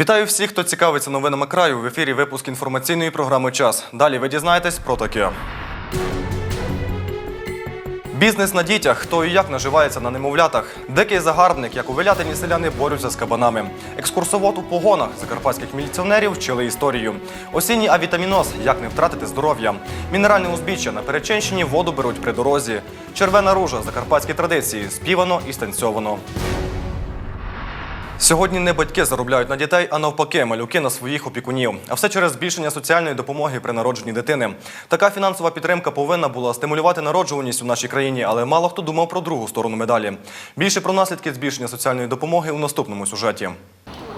Вітаю всіх, хто цікавиться новинами краю. В ефірі випуск інформаційної програми Час. Далі ви дізнаєтесь про таке. Бізнес на дітях, хто і як наживається на немовлятах. Дикий загарбник, як у Велятині селяни борються з кабанами. Екскурсовод у погонах закарпатських міліціонерів вчили історію. Осінній авітаміноз, як не втратити здоров'я. Мінеральне узбіччя на Перечинщині воду беруть при дорозі. Червена ружа, закарпатські традиції, співано і станцьовано. Сьогодні не батьки заробляють на дітей, а навпаки, малюки на своїх опікунів. А все через збільшення соціальної допомоги при народженні дитини. Така фінансова підтримка повинна була стимулювати народжуваність у нашій країні, але мало хто думав про другу сторону медалі. Більше про наслідки збільшення соціальної допомоги у наступному сюжеті.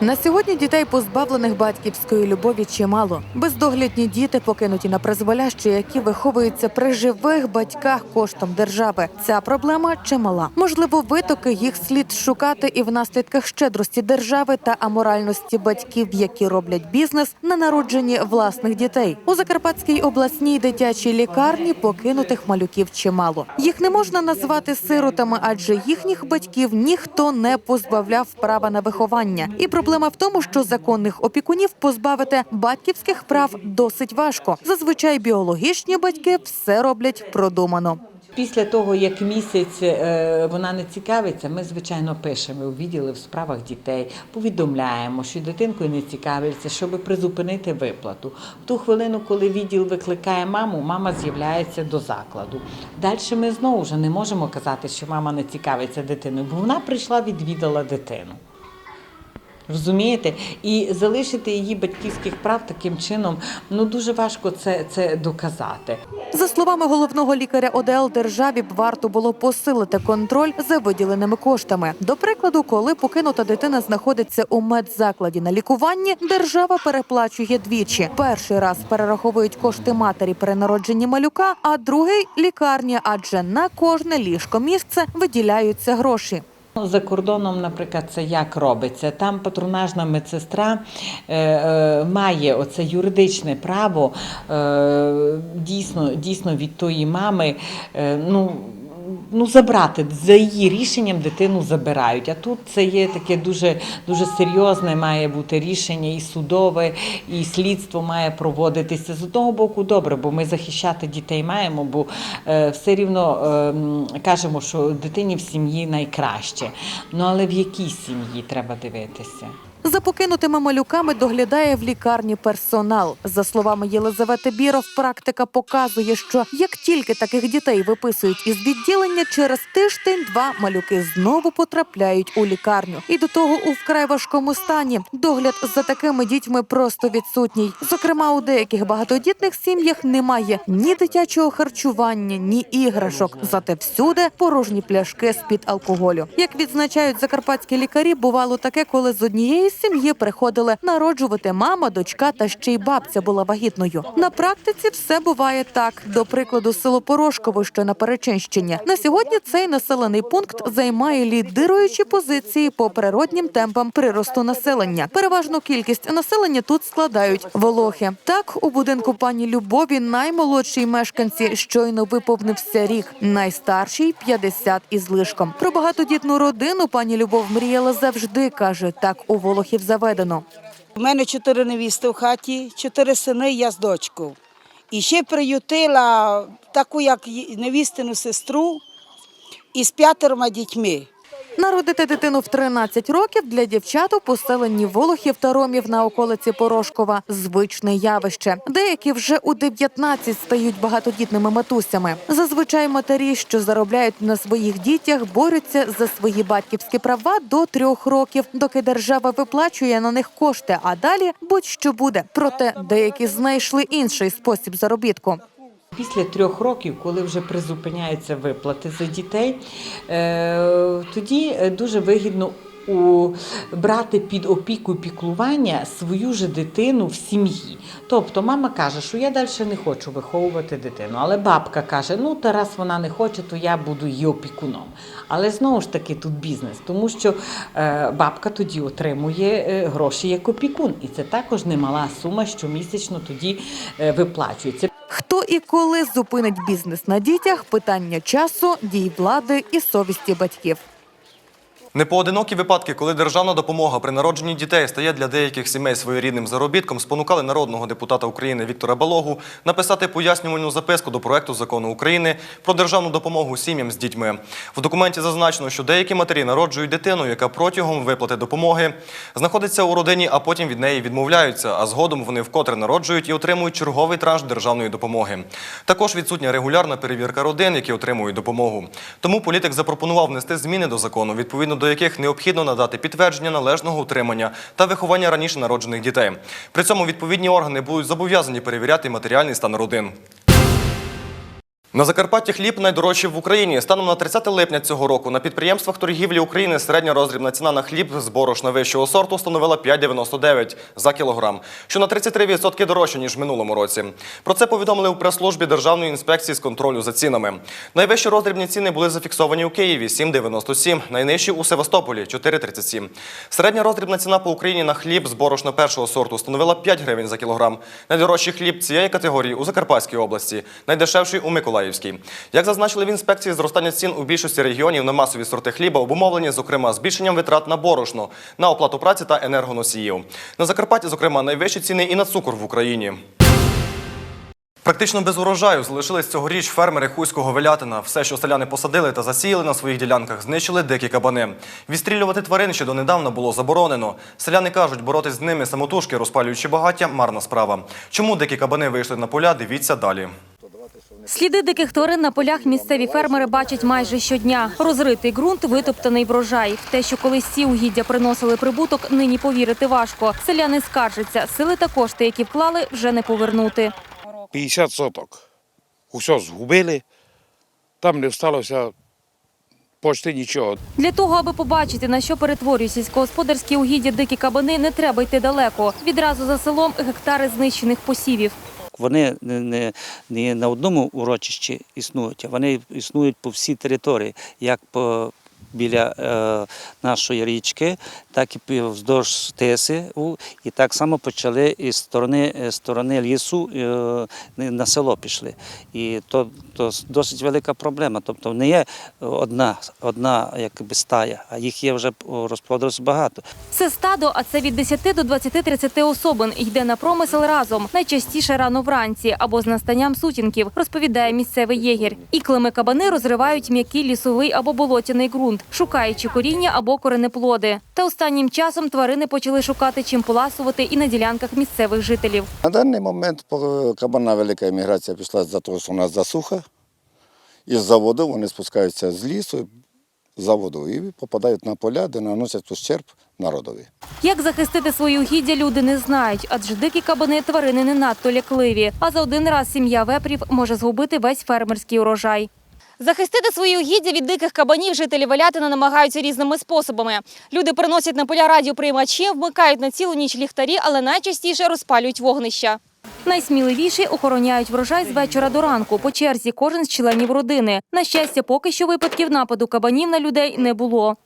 На сьогодні дітей, позбавлених батьківської любові, чимало. Бездоглядні діти покинуті на призволяще, які виховуються при живих батьках коштом держави. Ця проблема чимала. Можливо, витоки їх слід шукати і в наслідках щедрості держави та аморальності батьків, які роблять бізнес на народженні власних дітей. У Закарпатській обласній дитячій лікарні покинутих малюків чимало. Їх не можна назвати сиротами, адже їхніх батьків ніхто не позбавляв права на виховання. І проблема в тому, що законних опікунів позбавити батьківських прав досить важко. Зазвичай біологічні батьки все роблять продумано. Після того, як місяць е, вона не цікавиться, ми звичайно пишемо у відділи в справах дітей, повідомляємо, що дитинкою не цікавиться, щоб призупинити виплату. В ту хвилину, коли відділ викликає маму, мама з'являється до закладу. Далі ми знову вже не можемо казати, що мама не цікавиться дитиною, бо вона прийшла відвідала дитину. Розумієте? І залишити її батьківських прав таким чином ну дуже важко це, це доказати. За словами головного лікаря ОДЛ, державі б варто було посилити контроль за виділеними коштами. До прикладу, коли покинута дитина знаходиться у медзакладі на лікуванні, держава переплачує двічі. Перший раз перераховують кошти матері при народженні малюка, а другий лікарня, адже на кожне ліжко місце виділяються гроші. За кордоном, наприклад, це як робиться? Там патронажна медсестра е, е, має оце юридичне право е, дійсно, дійсно від тої мами. Ну, Ну, забрати за її рішенням дитину забирають. А тут це є таке дуже дуже серйозне має бути рішення, і судове, і слідство має проводитися. З одного боку, добре, бо ми захищати дітей маємо, бо е, все рівно е, кажемо, що дитині в сім'ї найкраще. Ну але в якій сім'ї треба дивитися? За покинутими малюками доглядає в лікарні персонал. За словами Єлизавети Біров, практика показує, що як тільки таких дітей виписують із відділення, через тиждень-два малюки знову потрапляють у лікарню. І до того у вкрай важкому стані. Догляд за такими дітьми просто відсутній. Зокрема, у деяких багатодітних сім'ях немає ні дитячого харчування, ні іграшок. Зате всюди порожні пляшки з під алкоголю. Як відзначають закарпатські лікарі, бувало таке, коли з однієї сім'ї приходили народжувати мама, дочка та ще й бабця була вагітною. На практиці все буває так. До прикладу, село Порошково, що на Перечинщині. На сьогодні цей населений пункт займає лідируючі позиції по природнім темпам приросту населення. Переважну кількість населення тут складають волохи. Так, у будинку пані Любові наймолодшій мешканці щойно виповнився рік, найстаршій 50 із лишком. Про багатодітну родину пані Любов мріяла завжди. каже так у Волохів заведено. У мене чотири невісти в хаті, чотири сини, я з дочкою. І ще приютила таку, як невістину сестру із п'ятерма дітьми. Народити дитину в 13 років для дівчат у поселенні Волохів та Ромів на околиці Порошкова звичне явище. Деякі вже у 19 стають багатодітними матусями. Зазвичай матері, що заробляють на своїх дітях, борються за свої батьківські права до трьох років, доки держава виплачує на них кошти. А далі будь-що буде. Проте деякі знайшли інший спосіб заробітку. Після трьох років, коли вже призупиняються виплати за дітей, е, тоді е, дуже вигідно у брати під опіку піклування свою же дитину в сім'ї. Тобто мама каже, що я далі не хочу виховувати дитину, але бабка каже, ну та раз вона не хоче, то я буду її опікуном. Але знову ж таки тут бізнес, тому що е, бабка тоді отримує гроші як опікун, і це також немала сума, що місячно тоді виплачується. Хто і коли зупинить бізнес на дітях? Питання часу, дій влади і совісті батьків. Непоодинокі випадки, коли державна допомога при народженні дітей стає для деяких сімей своєрідним заробітком, спонукали народного депутата України Віктора Балогу написати пояснювальну записку до проекту закону України про державну допомогу сім'ям з дітьми. В документі зазначено, що деякі матері народжують дитину, яка протягом виплати допомоги знаходиться у родині, а потім від неї відмовляються. А згодом вони вкотре народжують і отримують черговий транш державної допомоги. Також відсутня регулярна перевірка родин, які отримують допомогу. Тому політик запропонував внести зміни до закону, відповідно до яких необхідно надати підтвердження належного утримання та виховання раніше народжених дітей. При цьому відповідні органи будуть зобов'язані перевіряти матеріальний стан родин. На Закарпатті хліб найдорожчий в Україні. Станом на 30 липня цього року на підприємствах торгівлі України середня роздрібна ціна на хліб з борошна вищого сорту становила 5,99 за кілограм, що на 33% дорожче, ніж в минулому році. Про це повідомили у прес-службі Державної інспекції з контролю за цінами. Найвищі роздрібні ціни були зафіксовані у Києві 7,97, найнижчі у Севастополі 4,37. Середня роздрібна ціна по Україні на хліб з борошна першого сорту становила 5 гривень за кілограм. Найдорожчий хліб цієї категорії у Закарпатській області, найдешевший у Миколаївській. Як зазначили в інспекції, зростання цін у більшості регіонів на масові сорти хліба обумовлені, зокрема, збільшенням витрат на борошно, на оплату праці та енергоносіїв. На Закарпатті, зокрема, найвищі ціни і на цукор в Україні. Практично без урожаю залишились цьогоріч фермери Хуйського Велятина. Все, що селяни посадили та засіяли на своїх ділянках, знищили дикі кабани. Відстрілювати тварин ще донедавна було заборонено. Селяни кажуть, боротись з ними самотужки, розпалюючи багаття, марна справа. Чому дикі кабани вийшли на поля, дивіться далі. Сліди диких тварин на полях місцеві фермери бачать майже щодня. Розритий ґрунт, витоптаний врожай. В те, що колись ці угіддя приносили прибуток, нині повірити важко. Селяни скаржаться, сили та кошти, які вклали, вже не повернути. 50 соток. Усе згубили, там не сталося почти нічого. Для того, аби побачити, на що перетворюють сільськогосподарські угіддя дикі кабани, не треба йти далеко. Відразу за селом гектари знищених посівів. Вони не, не, на одному урочищі існують, а вони існують по всій території, як по біля е, нашої річки, так і вздовж Теси. І так само почали із сторони, е, сторони лісу е, на село пішли. І то, то досить велика проблема. Тобто не є одна, одна якби, стая, а їх є вже розплодилось багато. Це стадо, а це від 10 до 20-30 особин, йде на промисел разом, найчастіше рано вранці або з настанням сутінків, розповідає місцевий єгір. Іклими кабани розривають м'який лісовий або болотяний ґрунт, шукаючи коріння або коренеплоди. Та останнім часом тварини почали шукати чим поласувати і на ділянках місцевих жителів. На даний момент по- кабана велика еміграція пішла за того, що у нас засуха. Із заводу вони спускаються з лісу за воду і попадають на поля, де наносять ущерб народові. Як захистити свої угіддя, люди не знають, адже дикі кабани тварини не надто лякливі. А за один раз сім'я вепрів може згубити весь фермерський урожай. Захистити свої угіддя від диких кабанів жителі Валятина намагаються різними способами. Люди приносять на поля радіоприймачі, вмикають на цілу ніч ліхтарі, але найчастіше розпалюють вогнища. Найсміливіші охороняють врожай з вечора до ранку. По черзі кожен з членів родини. На щастя, поки що випадків нападу кабанів на людей не було.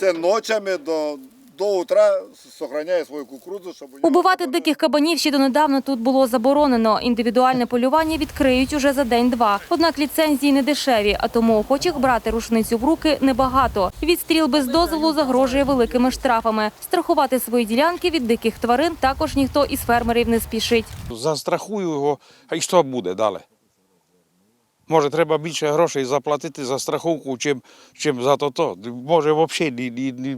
Це ночами до, до утра сохраняє свою кукурудзу, щоб Убивати диких кабанів ще донедавна тут було заборонено. Індивідуальне полювання відкриють уже за день-два. Однак ліцензії не дешеві, а тому охочих брати рушницю в руки небагато. Відстріл без дозволу загрожує великими штрафами. Страхувати свої ділянки від диких тварин також ніхто із фермерів не спішить. Застрахую його, а й що буде далі? Може, треба більше грошей заплатити за страховку, чим, чим за то. Може, взагалі не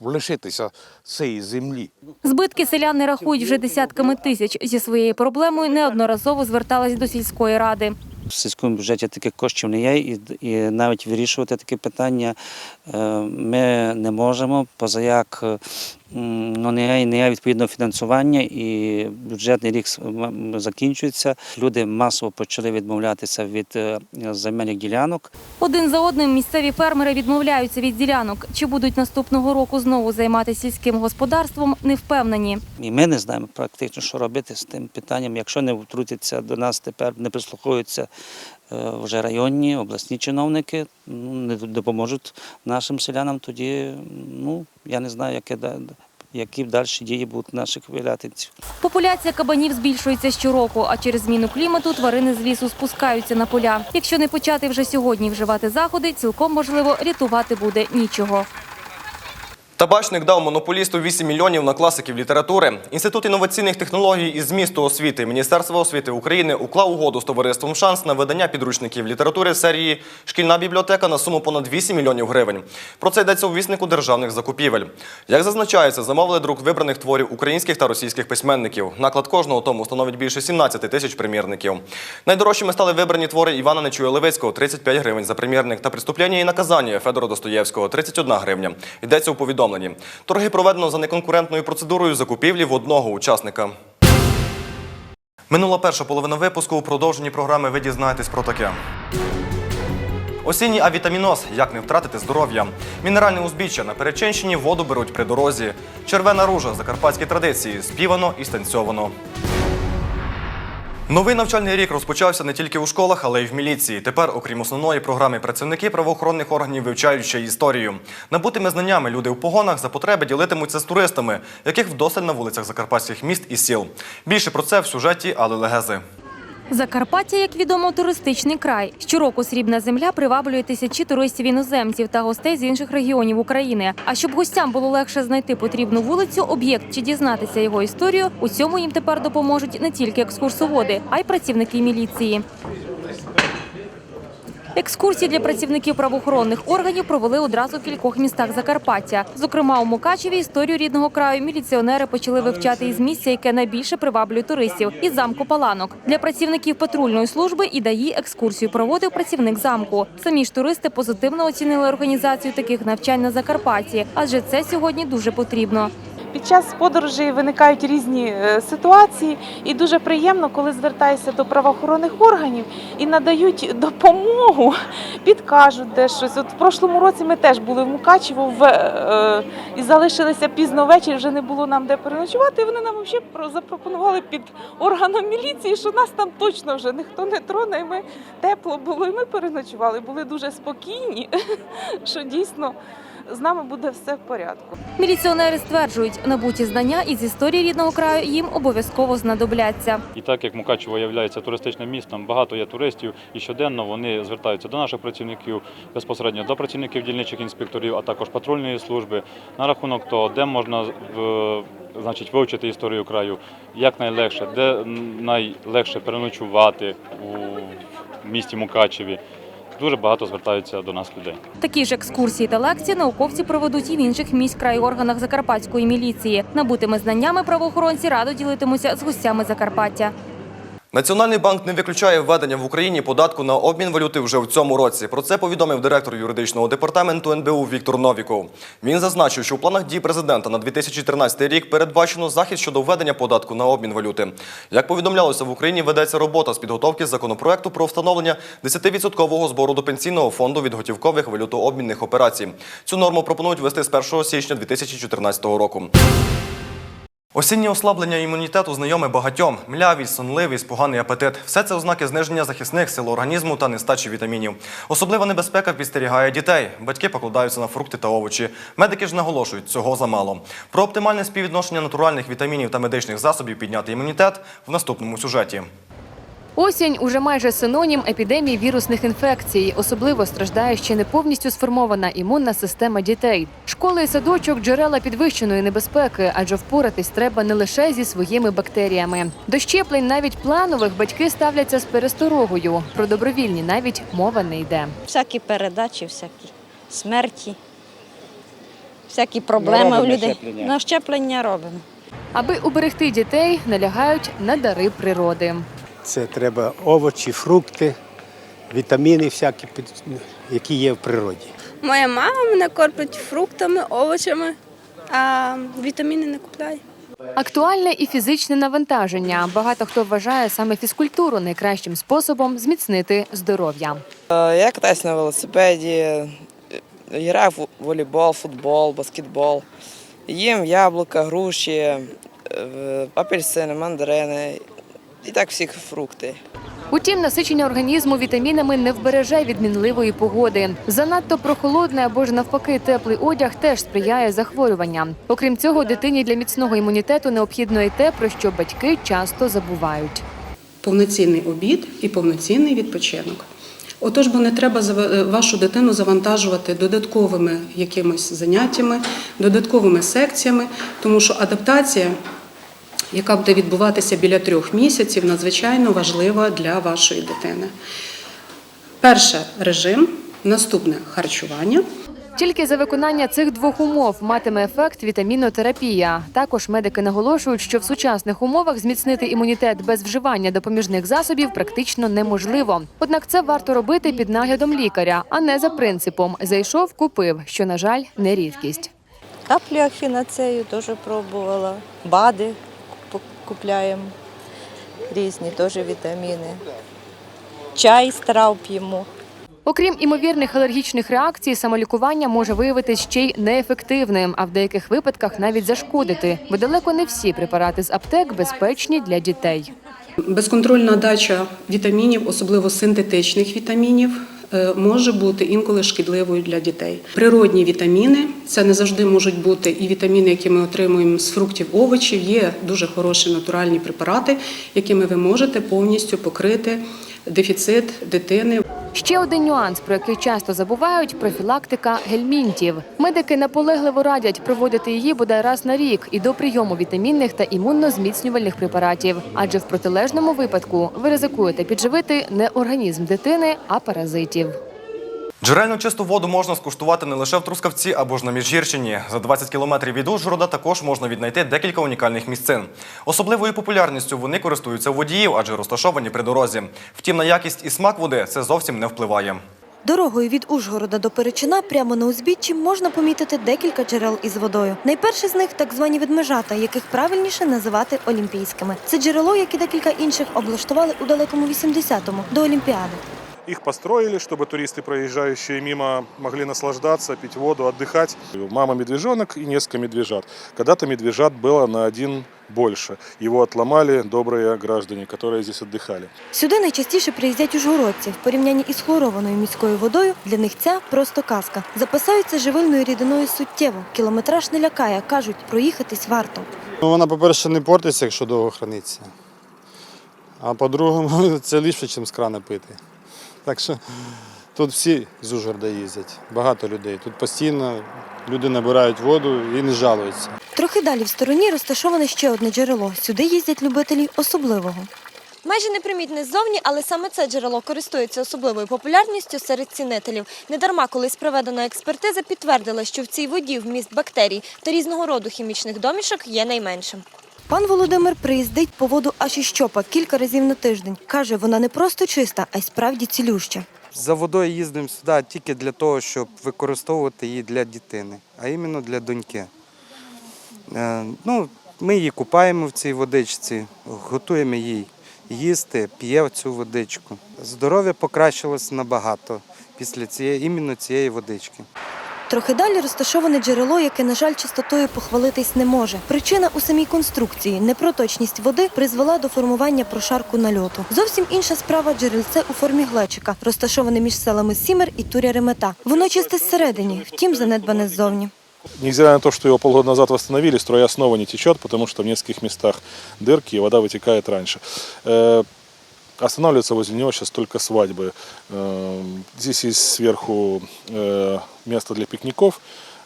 лишитися цієї землі. Збитки селяни рахують вже десятками тисяч. Зі своєю проблемою неодноразово звертались до сільської ради. В сільському бюджеті таких коштів не є, і, і навіть вирішувати таке питання е, ми не можемо, поза як е, ну, не, є, не є відповідного фінансування, і бюджетний рік закінчується. Люди масово почали відмовлятися від е, земельних ділянок. Один за одним місцеві фермери відмовляються від ділянок. Чи будуть наступного року знову займатися сільським господарством, не впевнені. І ми не знаємо практично, що робити з тим питанням. Якщо не втрутяться до нас тепер, не прислухаються вже районні, обласні чиновники, ну, не допоможуть нашим селянам, тоді ну, я не знаю, яке, які далі дії будуть наших вилятинців. Популяція кабанів збільшується щороку, а через зміну клімату тварини з лісу спускаються на поля. Якщо не почати вже сьогодні вживати заходи, цілком можливо рятувати буде нічого. Табачник дав монополісту 8 мільйонів на класиків літератури. Інститут інноваційних технологій і змісту освіти Міністерства освіти України уклав угоду з товариством шанс на видання підручників літератури серії Шкільна бібліотека на суму понад 8 мільйонів гривень. Про це йдеться у віснику державних закупівель. Як зазначається, замовили друк вибраних творів українських та російських письменників. Наклад кожного тому становить більше 17 тисяч примірників. Найдорожчими стали вибрані твори Івана Нечуя Левицького 35 гривень за примірник та преступлення і наказання Федора Достоєвського 31 гривня. Йдеться у повідомленні. Торги проведено за неконкурентною процедурою закупівлі в одного учасника. Минула перша половина випуску. У продовженні програми ви дізнаєтесь про таке. Осінній авітаміноз. Як не втратити здоров'я. Мінеральне узбіччя на Перечинщині воду беруть при дорозі. Червена ружа. Закарпатські традиції. Співано і станцьовано. Новий навчальний рік розпочався не тільки у школах, але й в міліції. Тепер, окрім основної програми, працівники правоохоронних органів вивчають ще історію. Набутими знаннями люди в погонах за потреби ділитимуться з туристами, яких вдосталь на вулицях закарпатських міст і сіл. Більше про це в сюжеті Али Легези. Закарпаття, як відомо, туристичний край. Щороку срібна земля приваблює тисячі туристів іноземців та гостей з інших регіонів України. А щоб гостям було легше знайти потрібну вулицю, об'єкт чи дізнатися його історію, у цьому їм тепер допоможуть не тільки екскурсоводи, а й працівники міліції. Екскурсії для працівників правоохоронних органів провели одразу в кількох містах Закарпаття. Зокрема, у Мукачеві історію рідного краю міліціонери почали вивчати із місця, яке найбільше приваблює туристів із замку Паланок. Для працівників патрульної служби і ДАІ екскурсію проводив працівник замку. Самі ж туристи позитивно оцінили організацію таких навчань на Закарпатті, адже це сьогодні дуже потрібно. Під час подорожей виникають різні е, ситуації, і дуже приємно, коли звертаєшся до правоохоронних органів і надають допомогу, підкажуть де щось. От в прошлому році ми теж були в Мукачево в, е, і залишилися пізно ввечері, вже не було нам де переночувати. І вони нам взагалі про- запропонували під органом міліції, що нас там точно вже ніхто не троне. І ми тепло було, і ми переночували. Були дуже спокійні, що дійсно з нами буде все в порядку. Міліціонери стверджують, набуті знання із історії рідного краю їм обов'язково знадобляться. І так як Мукачево є туристичним містом, багато є туристів, і щоденно вони звертаються до наших працівників безпосередньо до працівників дільничих інспекторів, а також патрульної служби на рахунок того, де можна в- значить, вивчити історію краю, як найлегше, де найлегше переночувати у місті Мукачеві. Дуже багато звертаються до нас людей. Такі ж екскурсії та лекції науковці проведуть і в інших міськ органах закарпатської міліції. Набутими знаннями правоохоронці радо ділитимуться з гостями Закарпаття. Національний банк не виключає введення в Україні податку на обмін валюти вже в цьому році. Про це повідомив директор юридичного департаменту НБУ Віктор Новіков. Він зазначив, що у планах дій президента на 2013 рік передбачено захід щодо введення податку на обмін валюти. Як повідомлялося, в Україні ведеться робота з підготовки законопроекту про встановлення 10% збору до пенсійного фонду від готівкових валютообмінних операцій. Цю норму пропонують ввести з 1 січня 2014 року. Осіннє ослаблення імунітету знайоме багатьом. Млявість, сонливість, поганий апетит. Все це ознаки зниження захисних сил організму та нестачі вітамінів. Особлива небезпека підстерігає дітей. Батьки покладаються на фрукти та овочі. Медики ж наголошують, цього замало. Про оптимальне співвідношення натуральних вітамінів та медичних засобів підняти імунітет в наступному сюжеті. Осінь уже майже синонім епідемії вірусних інфекцій. Особливо страждає ще не повністю сформована імунна система дітей. Школи і садочок джерела підвищеної небезпеки, адже впоратись треба не лише зі своїми бактеріями. До щеплень навіть планових батьки ставляться з пересторогою. Про добровільні навіть мова не йде. Всякі передачі, всякі смерті, всякі проблеми у людей. На щеплення робимо. Аби уберегти дітей, налягають на дари природи. Це треба овочі, фрукти, вітаміни, всякі, які є в природі. Моя мама мене кормить фруктами, овочами, а вітаміни не купляє. Актуальне і фізичне навантаження. Багато хто вважає саме фізкультуру найкращим способом зміцнити здоров'я. Я катаюсь на велосипеді, граю в волейбол, футбол, баскетбол. Їм яблука, груші, е, апельсини, мандарини і так всі фрукти. Утім, насичення організму вітамінами не вбереже від мінливої погоди. Занадто прохолодний або ж навпаки теплий одяг теж сприяє захворюванням. Окрім цього, дитині для міцного імунітету необхідно і те, про що батьки часто забувають. повноцінний обід і повноцінний відпочинок. Отож, бо не треба е, вашу дитину завантажувати додатковими якимись заняттями, додатковими секціями, тому що адаптація, яка буде відбуватися біля трьох місяців, надзвичайно важлива для вашої дитини. Перше режим, наступне харчування. Тільки за виконання цих двох умов матиме ефект вітамінотерапія. Також медики наголошують, що в сучасних умовах зміцнити імунітет без вживання допоміжних засобів практично неможливо. Однак це варто робити під наглядом лікаря, а не за принципом зайшов, купив, що на жаль не рідкість. Каплю ахінацею теж пробувала. Бади купляємо різні теж вітаміни. Чай з трав п'ємо. Окрім імовірних алергічних реакцій, самолікування може виявитись ще й неефективним, а в деяких випадках навіть зашкодити, бо далеко не всі препарати з аптек безпечні для дітей. Безконтрольна дача вітамінів, особливо синтетичних вітамінів, може бути інколи шкідливою для дітей. Природні вітаміни це не завжди можуть бути і вітаміни, які ми отримуємо з фруктів, овочів. Є дуже хороші натуральні препарати, якими ви можете повністю покрити дефіцит дитини. Ще один нюанс, про який часто забувають профілактика гельмінтів. Медики наполегливо радять проводити її бодай раз на рік і до прийому вітамінних та імуннозміцнювальних препаратів. Адже в протилежному випадку ви ризикуєте підживити не організм дитини, а паразитів. Джерельну чисту воду можна скуштувати не лише в Трускавці або ж на Міжгірщині. За 20 кілометрів від Ужгорода також можна віднайти декілька унікальних місцин. Особливою популярністю вони користуються водіїв, адже розташовані при дорозі. Втім, на якість і смак води це зовсім не впливає. Дорогою від Ужгорода до Перечина прямо на узбіччі можна помітити декілька джерел із водою. Найперше з них так звані ведмежата, яких правильніше називати олімпійськими. Це джерело, як і декілька інших, облаштували у далекому 80-му до Олімпіади. Их построили, чтобы туристы, проезжающие мимо, могли наслаждаться, пить воду, отдыхать. Мама медвежонок и несколько медвежат. Когда-то медвежат было на один больше. Его отломали добрые граждане, которые здесь отдыхали. Сюди найчастіше приїздять ужгородці. В порівнянні із хлорованою міською водою для них ця просто казка. Запасаються живильною рідиною суттєво. Кілометраж не лякає, кажуть, проїхатись варто. Ну, вона, по-перше, не портиться, якщо довго храниться. А по-другому, це ліпше, ніж з крана пити. Так що тут всі з Ужгорода їздять, багато людей. Тут постійно люди набирають воду і не жалуються. Трохи далі в стороні розташоване ще одне джерело. Сюди їздять любителі особливого. Майже непримітне ззовні, але саме це джерело користується особливою популярністю серед цінителів. Недарма колись проведена експертиза підтвердила, що в цій воді вміст бактерій та різного роду хімічних домішок є найменшим. Пан Володимир приїздить по воду аж із щопа кілька разів на тиждень. Каже, вона не просто чиста, а й справді цілюща. За водою їздимо сюди тільки для того, щоб використовувати її для дитини, а іменно для доньки. Е, Ну, ми її купаємо в цій водичці, готуємо їй їсти, п'є цю водичку. Здоров'я покращилось набагато після цієї іменно цієї водички. Трохи далі розташоване джерело, яке, на жаль, чистотою похвалитись не може. Причина у самій конструкції. Непроточність води призвела до формування прошарку нальоту. Зовсім інша справа джерельце у формі глечика, розташоване між селами Сімер і Туря-Ремета. Воно чисте зсередині, втім занедбане ззовні. Невзирая на то, что его полгода назад восстановили, строя снова не течет, потому что в нескольких местах дырки, и вода вытекает раньше. Э, Останавливается возле него сейчас только свадьбы. Э, Здесь есть сверху э, место для пикников.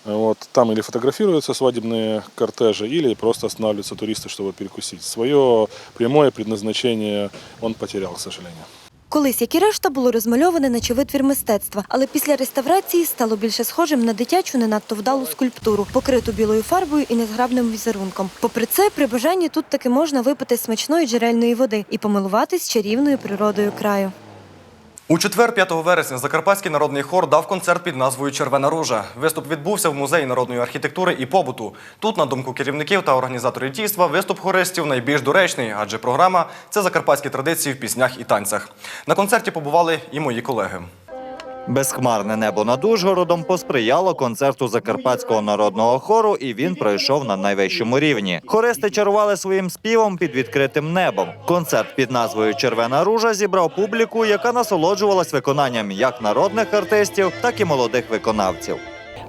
Э, Вот, там или фотографируются свадебные кортежи, или просто останавливаются туристы, чтобы перекусить. Свое прямое предназначение он потерял, к сожалению. Колись, як і решта, було розмальоване наче витвір мистецтва, але після реставрації стало більше схожим на дитячу не надто вдалу скульптуру, покриту білою фарбою і незграбним візерунком. Попри це, при бажанні тут таки можна випити смачної джерельної води і помилуватись чарівною природою краю. У четвер, 5 вересня, Закарпатський народний хор дав концерт під назвою Червена ружа. Виступ відбувся в музеї народної архітектури і побуту. Тут, на думку керівників та організаторів дійства, виступ хористів найбільш доречний, адже програма це закарпатські традиції в піснях і танцях. На концерті побували і мої колеги. Безхмарне небо над Ужгородом посприяло концерту Закарпатського народного хору, і він пройшов на найвищому рівні. Хористи чарували своїм співом під відкритим небом. Концерт під назвою Червена ружа зібрав публіку, яка насолоджувалась виконанням як народних артистів, так і молодих виконавців.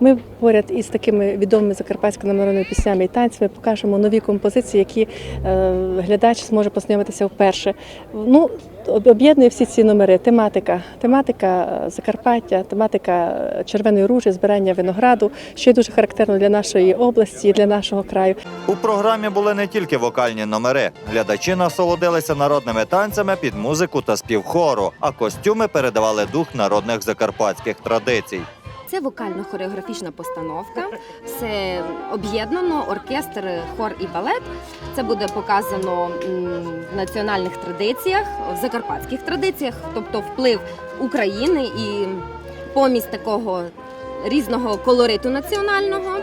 Ми поряд із такими відомими закарпатськими народними піснями і танцями покажемо нові композиції, які е, глядач зможе познайомитися вперше. Ну, об'єднує всі ці номери. Тематика, тематика е, Закарпаття, тематика е, червоної ружі, збирання винограду, що є дуже характерно для нашої області для нашого краю. У програмі були не тільки вокальні номери. Глядачі насолодилися народними танцями під музику та спів хору, а костюми передавали дух народних закарпатських традицій. Це вокально-хореографічна постановка. Все об'єднано, оркестр, хор і балет. Це буде показано в національних традиціях, в закарпатських традиціях, тобто вплив України і помість такого різного колориту національного.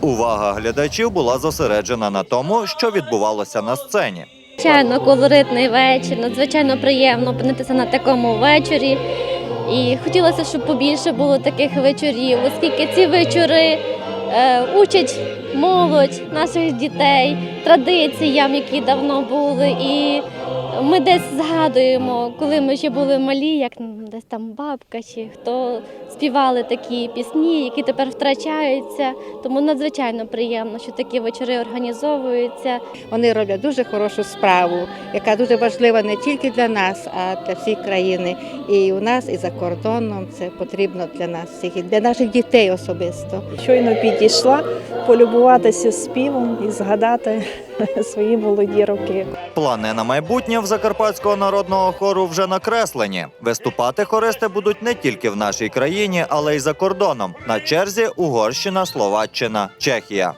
Увага глядачів була зосереджена на тому, що відбувалося на сцені. Звичайно, колоритний вечір, надзвичайно приємно опинитися на такому вечорі. І хотілося, щоб побільше було таких вечорів, оскільки ці вечори е, учать молодь наших дітей традиціям, які давно були. І ми десь згадуємо, коли ми ще були малі, як десь там бабка чи хто співали такі пісні, які тепер втрачаються. Тому надзвичайно приємно, що такі вечори організовуються. Вони роблять дуже хорошу справу, яка дуже важлива не тільки для нас, а для всієї країни. І у нас, і за кордоном це потрібно для нас всіх, і для наших дітей особисто. Щойно підійшла полюбуватися співом і згадати свої молоді роки. Плани на майбутнє в закарпатського народного хору вже накреслені. Виступати хористи будуть не тільки в нашій країні, але й за кордоном. На черзі Угорщина, Словаччина, Чехія.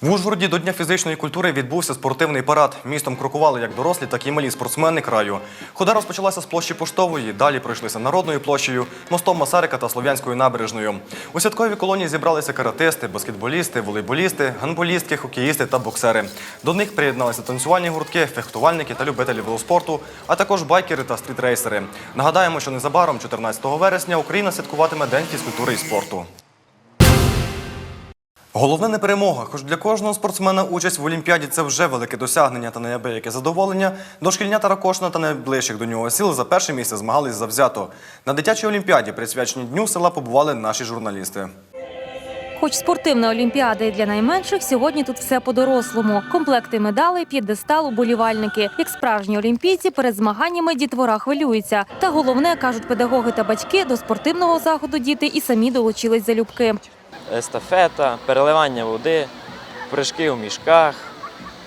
В Ужгороді до Дня фізичної культури відбувся спортивний парад. Містом крокували як дорослі, так і малі спортсмени краю. Хода розпочалася з площі Поштової, далі пройшлися народною площею, мостом Масарика та Слов'янською набережною. У святковій колонії зібралися каратисти, баскетболісти, волейболісти, гандболістки, хокеїсти та боксери. До них приєдналися танцювальні гуртки, фехтувальники та любителі велоспорту, а також байкери та стрітрейсери. Нагадаємо, що незабаром, 14 вересня, Україна святкуватиме День фізкультури і спорту. Головне не перемога, хоч для кожного спортсмена участь в Олімпіаді це вже велике досягнення та неабияке задоволення. Дошкільнята Ракошина та найближчих до нього сіл за перше місце змагались завзято. На дитячій олімпіаді, присвяченій дню села, побували наші журналісти. Хоч спортивна олімпіада і для найменших, сьогодні тут все по-дорослому. Комплекти медалей, п'єдестал, уболівальники. Як справжні олімпійці, перед змаганнями дітвора хвилюється. Та головне, кажуть педагоги та батьки, до спортивного заходу діти і самі долучились залюбки. Естафета, переливання води, прыжки у мішках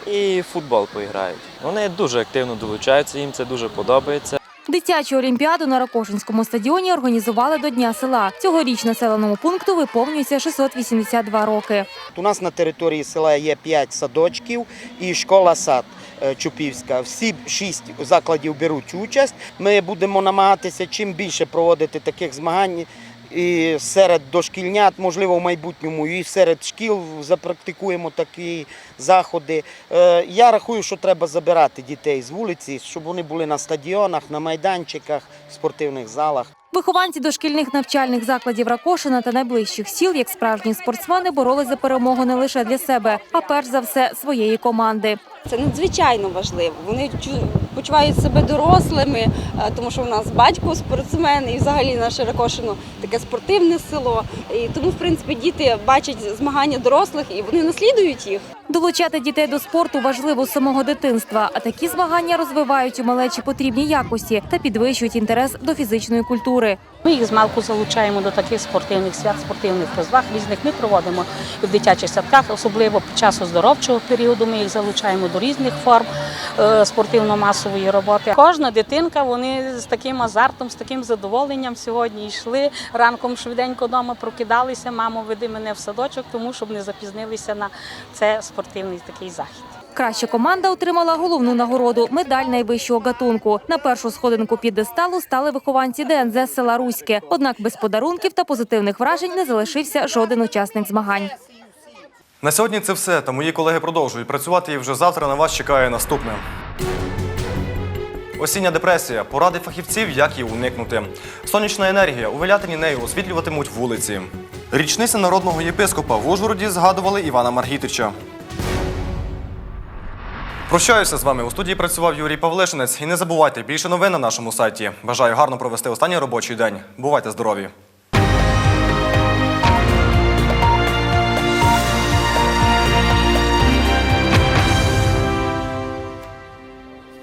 і футбол поіграють. Вони дуже активно долучаються, їм це дуже подобається. Дитячу олімпіаду на Ракошинському стадіоні організували до Дня села. Цьогоріч населеному пункту виповнюється 682 роки. У нас на території села є 5 садочків і школа сад е, Чупівська. Всі шість закладів беруть участь. Ми будемо намагатися чим більше проводити таких змагань. І серед дошкільнят, можливо, в майбутньому, і серед шкіл запрактикуємо такі заходи. Е, Я рахую, що треба забирати дітей з вулиці, щоб вони були на стадіонах, на майданчиках, в спортивних залах. Вихованці дошкільних навчальних закладів Ракошина та найближчих сіл, як справжні спортсмени, боролись за перемогу не лише для себе, а перш за все своєї команди. Це надзвичайно важливо. Вони чу- почувають себе дорослими, е, тому що в нас батько спортсмен і взагалі наше Ракошино таке спортивне село. І тому, в принципі, діти бачать змагання дорослих і вони наслідують їх. Долучати дітей до спорту важливо з самого дитинства, а такі змагання розвивають у малечі потрібні якості та підвищують інтерес до фізичної культури. Ми їх змалку залучаємо до таких спортивних свят, спортивних розваг різних. Ми проводимо в дитячих садках, особливо під час оздоровчого періоду. Ми їх залучаємо до різних форм е, спортивно-масової роботи. Кожна дитинка вони з таким азартом, з таким задоволенням сьогодні йшли ранком швиденько вдома прокидалися. Мамо, веди мене в садочок, тому щоб не запізнилися на це спортивний такий захід. Краща команда отримала головну нагороду медаль найвищого гатунку. На першу сходинку підесталу стали вихованці ДНЗ села Руське. Однак без подарунків та позитивних вражень не залишився жоден учасник змагань. На сьогодні це все. Та мої колеги продовжують працювати і вже завтра на вас чекає наступне. Осіння депресія. Поради фахівців, як її уникнути. Сонячна енергія. У Велятині нею освітлюватимуть вулиці. Річниця народного єпископа в Ужгороді згадували Івана Маргітича. Прощаюся з вами. У студії працював Юрій Павлишинець. І не забувайте більше новин на нашому сайті. Бажаю гарно провести останній робочий день. Бувайте здорові!